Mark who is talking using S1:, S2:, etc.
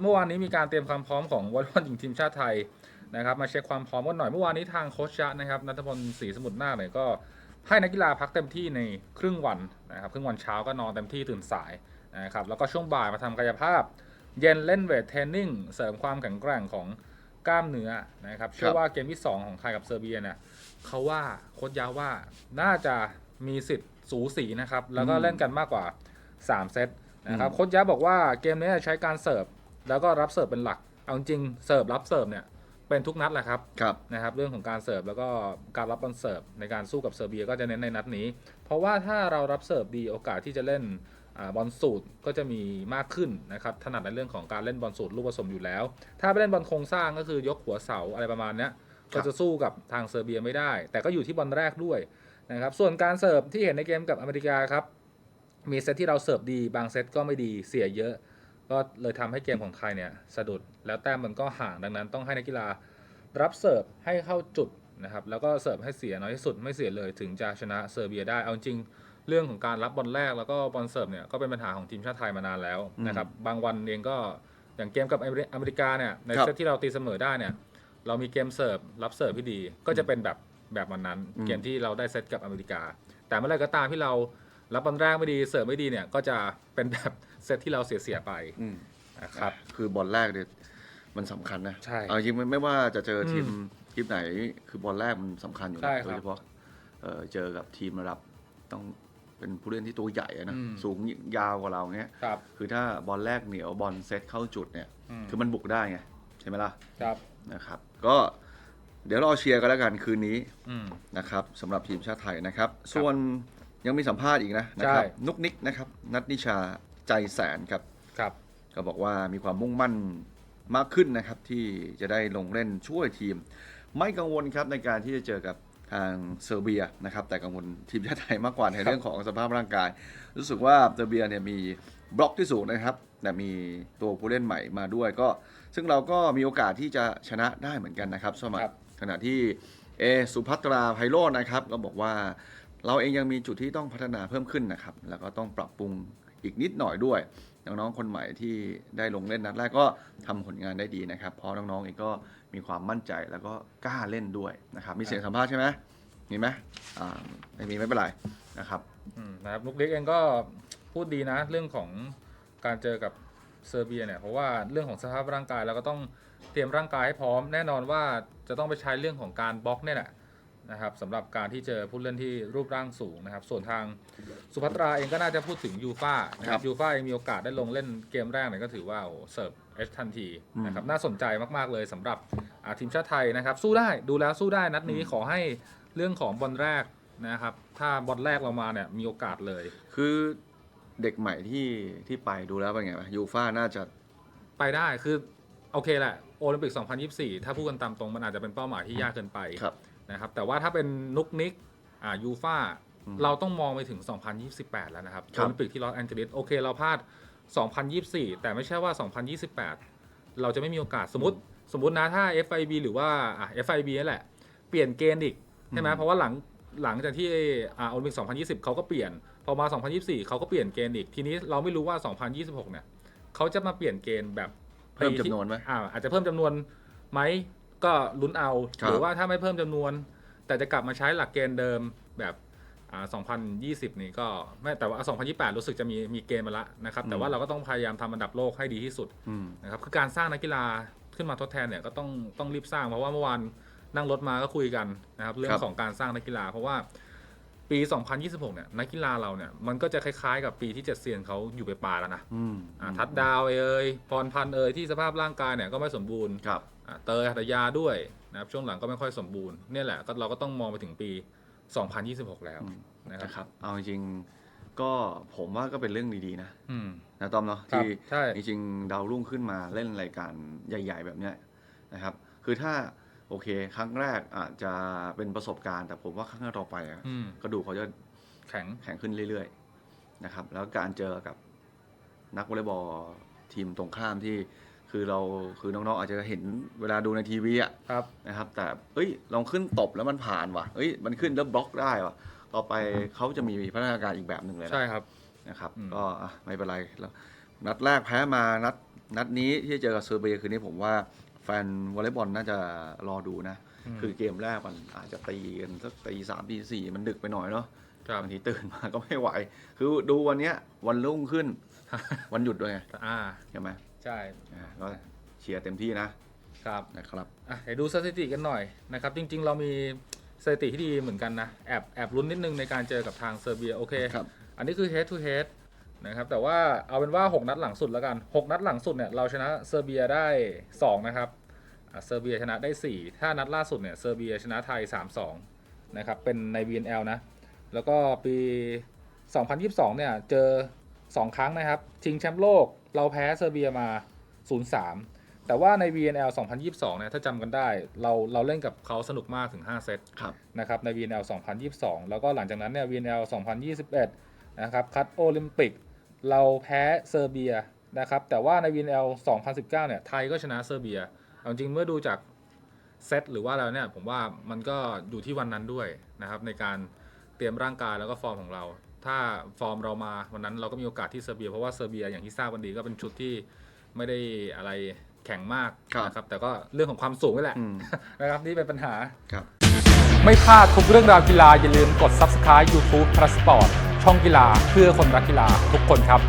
S1: เมื่อวานนี้มีการเตรียมความพร้อมของวอลเลย์บอลหญิงทีมชาติไทยนะครับ มาเช็คความพร้อมกันหน่อยเมื่อวานนี้ทางโค้ชชะนะครับนัทพลศรีสมุทรนาคเนี่ยก็ให้นักกีฬาพักเต็มที่ในครึ่งวันนะครับครึ่งวันเช้าก็นอนเต็มที่ตื่นสายนะครับแล้วก็ช่วงบ่ายมาทำกายภาพ เย็นเล่นเวทเทรนนิ่งเสริมความแข็งแกร่งของกล้ามเนื้อนะครับเชื่อว่าเกมที่ 2 ของไทยกับเซอร์เบียเนี่ยเขาว่าโค้ชยาว่าน่าจะมีสิทธิ์สูสีนะครับแล้วก็เล่นกันมากกว่า 3 เซตนะครับโค้ชยะบอกว่าเกมนี้ใช้การเสิร์ฟ แล้วก็รับเสิร์ฟเป็นหลัก เอาจริงๆเสิร์ฟรับเสิร์ฟเนี่ยเป็นทุกนัดแหละครับ
S2: ครับ
S1: นะครับ เรื่องของการเสิร์ฟแล้วก็การรับบอลเสิร์ฟในการสู้กับเซอร์เบียก็จะเน้นในนัดนี้ เพราะว่าถ้าเรารับเสิร์ฟดีโอกาสที่จะเล่นอาบอลสูตรก็จะมีมากขึ้นนะครับถนัดในเรื่องของการเล่นบอลสูตรลูกผสมอยู่แล้ว ถ้าไปเล่นบอลโครงสร้างก็คือยกหัวเสาอะไรประมาณเนี้ย
S2: ครั
S1: ก็
S2: บ
S1: จะสู้กับทางเซอร์เบียไม่ได้ แต่ก็อยู่ที่บอลแรกด้วยนะครับส่วนการเสิร์ฟที่เห็นในเกมกับอเมริกาครับมีเซตที่เราเสิร์ฟดีบางเซตก็ไม่ดีเสียเยอะ ก็เลยทำให้เกมของไทยเนี่ยสะดุดแล้วแต้มมันก็ห่างดังนั้น ต้องให้นักกีฬารับเสิร์ฟให้เข้าจุดนะครับแล้วก็เสิร์ฟให้เสียน้อยที่สุดไม่เสียเลยถึงจะชนะเซอร์เบียได้เอาจริงเรื่องของการรับบอลแรกแล้วก็บอลเสิร์ฟเนี่ยก็เป็นปัญหาของทีมชาติไทยมานานแล้วนะครับบางวันเองก็อย่างเกมกับอเมริกาเนี่ยในเซตที่เราตีเสมอได้เนี่ยเรามีเกมเสิร์ฟรับเสิร์ฟที่ดี ก็จะเป็นแบบแบบวันนั้น เกมที่เราได้เซตกับอเมริกา แต่เมื่อไรก็ตามที่เรารับบอลแรกไม่ดีเสิร์ฟไม่ดีเนี่ยก็จะเป็นแบบ เซตที่เราเสียๆไป
S2: อืม
S1: นะครับ
S2: คือบอลแรกเนี่ยมันสำคัญนะ
S1: ใช่
S2: เอาจริงๆไม่ไม่ว่าจะเจอทีม
S1: อืม
S2: ทีมไหน คือบอลแรกมันสำคัญอยู่
S1: ใช่
S2: นะครับโดยเฉพาะเอ่อเจอกับทีมระดับต้องเป็นผู้เล่นที่ตัวใหญ่อะนะ
S1: อืม
S2: สูงยาวกว่าเราเงี้ย
S1: ครับ
S2: คือถ้าบอลแรกเหนียวบอลเซตเข้าจุดเนี่ย
S1: อืม
S2: คือมันบุกได้ไงใช่ไหมล่ะ
S1: ครับ
S2: นะครับ ก็เดี๋ยวรอเชียร์กันแล้วกันคืนนี้
S1: อืม
S2: นะครับสำหรับทีมชาติไทยนะครับ ส่วนยังมีสัมภาษณ์อีกนะนะครั
S1: ใช่
S2: นุกนิกนะครับนัทนิชา ใจแสนครับ
S1: ครับ
S2: ก็บอกว่ามีความมุ่งมั่นมากขึ้นนะครับ ที่จะได้ลงเล่นช่วยทีม ไม่กังวลครับในการที่จะเจอกับทางเซอร์เบียนะครับ แต่กังวลทีมชาติไทยมากกว่าในเรื่องของสภาพร่างกาย รู้สึกว่าเซอร์เบียเนี่ยมีบล็อกที่สูงนะครับ แต่มีตัวผู้เล่นใหม่มาด้วยก็ ซึ่งเราก็มีโอกาสที่จะชนะได้เหมือนกันนะครับสมัค
S1: ครั
S2: ร
S1: บ
S2: ขณะที่เอสุภัตราไพโรจน์นะครับ ก็บอกว่าเราเองยังมีจุดที่ต้องพัฒนาเพิ่มขึ้นนะครับ แล้วก็ต้องปรับปรุง อีกนิดหน่อยด้วย น้องๆคนใหม่ที่ได้ลงเล่นนัดแรกก็ทำผลงานได้ดีนะครับ เพราะน้องๆเองก็มีความมั่นใจแล้วก็กล้าเล่นด้วยนะครับ มีเสียงสัมภาษณ์ใช่ไหมมีไหมอ่าไม่มีไม่เป็นไรนะครับ
S1: นะครับลูกเล็กเองก็พูดดีนะ เรื่องของการเจอกับเซอร์เบียเนี่ยเพราะว่าเรื่องของสภาพร่างกายเราก็ต้องเตรียมร่างกายให้พร้อม แน่นอนว่าจะต้องไปใช้เรื่องของการบล็อกเนี่ยแหละ นะครับสำหรับการที่เจอผู้เล่นที่รูปร่างสูงนะครับ ส่วนทางสุภัตราเองก็น่าจะพูดถึงยูฟ่านะค
S2: ครั
S1: รับบยูฟ่าเองมีโอกาสได้ลงเล่นเกมแรกเนี่ยก็ถือว่าโอ้โหเสิร์ฟเอชทันทีนะครับน่าสนใจมากๆเลยสำหรับอ่าทีมชาติไทยนะครับ สู้ได้ดูแล้วสู้ได้นัดนี้ขอให้เรื่องของบอลแรกนะครับ ถ้าบอลแรกเรามาเนี่ยมีโอกาสเลย
S2: คือเด็กใหม่ที่ที่ไปดูแล้วเป็นไงวะยูฟ่าน่าจะ
S1: ไปได้คือโอเคแหละโอลิมปิก 2024 ถ้าพูดกันตามตรงมันอาจจะเป็นเป้าหมายที่ยากเกินไป
S2: ครับ
S1: นะครับแต่ว่าถ้าเป็นนุกนิกอ่ายูฟ่า
S2: อืม
S1: เราต้องมองไปถึง 2028 แล้วนะครับ
S2: ครั
S1: โอบลิมปิกที่ลอสแอนเจลิสโอเคเราพลาด 2024 แต่ไม่ใช่ว่า 2028 เราจะไม่มีโอกาสสมมติ สมมตินะถ้า FIB หรือว่าอะ FIB นั่นแหละ เปลี่ยนเกณฑ์อีกใช่ไหม
S2: อืม
S1: เพราะว่าหลังหลังจากที่อ่าโอลิมปิก 2020 เขาก็เปลี่ยน พอมา 2024 เขาก็เปลี่ยนเกณฑ์อีก ทีนี้เราไม่รู้ว่า 2026 เนี่ยเขาจะมาเปลี่ยนเกณฑ์แบบ
S2: เพิ่มจำนวนไหม
S1: อ่าอาจจะเพิ่มจำนวนไหม ก็ลุ้นเอา
S2: ครับ
S1: หรือว่าถ้าไม่เพิ่มจำนวน แต่จะกลับมาใช้หลักเกณฑ์เดิมแบบอ่า2020 นี่ก็ไม่แต่ว่า 2028 รู้สึกจะมีมีเกณฑ์มาละนะครับ แต่ว่าเราก็ต้องพยายามทำอันดับโลกให้ดีที่สุด
S2: อืม
S1: นะครับคือการสร้างนักกีฬาขึ้นมาทดแทนเนี่ยก็ต้องต้องรีบสร้างเพราะว่าเมื่อวานนั่งรถมาก็คุยกันนะครับ เรื่อ
S2: ครั
S1: ง
S2: บ
S1: ของการสร้างนักกีฬา เพราะว่า ปี 2026 เนี่ยนักกีฬาเราเนี่ยมันก็จะคล้ายๆ กับปีที่เจ็ดเซียนเขาอยู่ไปปลายแล้วนะ
S2: อืม
S1: อ่าทัดดาวเอ่ยพรพันธ์เอ่ยที่สภาพร่างกายเนี่ยก็ไม่สมบูรณ์
S2: ครับ
S1: อ่าเตยหัตถยาด้วยนะครับช่วงหลังก็ไม่ค่อยสมบูรณ์เนี่ยแหละก็เราก็ต้องมองไปถึงปี 2026 แล้ว
S2: อืม
S1: นะครับ
S2: นะครับเอาจริงๆก็ผมว่าก็เป็นเรื่องดีๆนะ
S1: อืม
S2: นะต้อมเนาะ
S1: ครับ
S2: ที่
S1: ใช่
S2: จริงๆดาวรุ่งขึ้นมาเล่นรายการใหญ่ ๆ แบบเนี้ยนะครับ คือถ้า โอเค ครั้งแรกอาจจะเป็นประสบการณ์ แต่ผมว่าครั้งต่อไปอะ
S1: อืม
S2: กระดูกเขาจะ
S1: แข็ง
S2: แข็งขึ้นเรื่อยๆนะครับ แล้วการเจอกับนักวอลเลย์บอลทีมตรงข้ามที่คือเราคือน้องๆอาจจะเห็นเวลาดูในทีวีอะ
S1: ครับ
S2: นะครับ แต่เอ้ยลองขึ้นตบแล้วมันผ่านว่ะเอ้ยมันขึ้นแล้วบล็อกได้ว่ะต่อไปเขาจะมีพัฒนาการอีกแบบหนึ่งเลยนะ
S1: ใช่ครับ
S2: นะครับ
S1: อืม
S2: ก็อะไม่เป็นไรแล้วนัดแรกแพ้มานัดนัดนี้ที่จะเจอกับเซอร์เบียคืนนี้ผมว่า แฟนวอลเลย์บอลน่าจะรอดูนะ
S1: อืม
S2: คือเกมแรกมันอาจจะตีกันสักตีสามตีสี่มันดึกไปหน่อยเนาะ
S1: ครับ
S2: บางทีตื่นมาก็ไม่ไหว คือดูวันเนี้ยวันรุ่งขึ้น วันหยุดด้วยไง
S1: อ่า
S2: ใช่ไหม
S1: ใช่
S2: อ่าก็เชียร์เต็มที่นะครับนะครับ
S1: อะเดี๋ยวดูสถิติกันหน่อยนะครับ จริง ๆ เรามีสถิติที่ดีเหมือนกันนะ แอบแอบลุ้นนิดนึงในการเจอกับทางเซอร์เบียโอเค
S2: ครับ
S1: อันนี้คือ head to head นะครับแต่ว่าเอาเป็นว่า 6 นัดหลังสุดแล้วกัน 6 นัดหลังสุดเนี่ยเราชนะเซอร์เบียได้ 2 นะครับอะเซอร์เบียชนะได้ 4 ถ้านัดล่าสุดเนี่ยเซอร์เบียชนะไทย 3-2 นะครับเป็นใน VNL นะ แล้วก็ปี 2022 เนี่ยเจอ 2 ครั้งนะครับชิงแชมป์โลกเราแพ้เซอร์เบียมา 0-3 แต่ว่าใน VNL 2022 เนี่ยถ้าจำกันได้เราเราเล่นกับเขาสนุกมากถึง 5 เซต
S2: ครับ
S1: นะครับใน VNL 2022 แล้วก็หลังจากนั้นเนี่ย VNL 2021 นะครับคัดโอลิมปิก เราแพ้เซอร์เบียนะครับแต่ว่าใน VNL 2019 เนี่ยไทยก็ชนะเซอร์เบียเอาจริงเมื่อดูจากเซตหรือว่าแล้วเนี่ยผมว่ามันก็อยู่ที่วันนั้นด้วยนะครับในการเตรียมร่างกายแล้วก็ฟอร์มของเรา ถ้าฟอร์มเรามาวันนั้นเราก็มีโอกาสที่เซอร์เบียเพราะว่าเซอร์เบียอย่างที่ทราบกันดีก็เป็นชุดที่ไม่ได้อะไรแข็งมาก
S2: ครับ
S1: นะครับแต่ก็เรื่องของความสูงนี่แหละ
S2: อืม
S1: นะครับนี่เป็นปัญหา
S2: ครับ
S1: ไม่พลาดทุกเรื่องราวกีฬาอย่าลืมกด Subscribe YouTube p l u s Sport ช่องกีฬาเพื่อคนรักกีฬาทุกคนครับ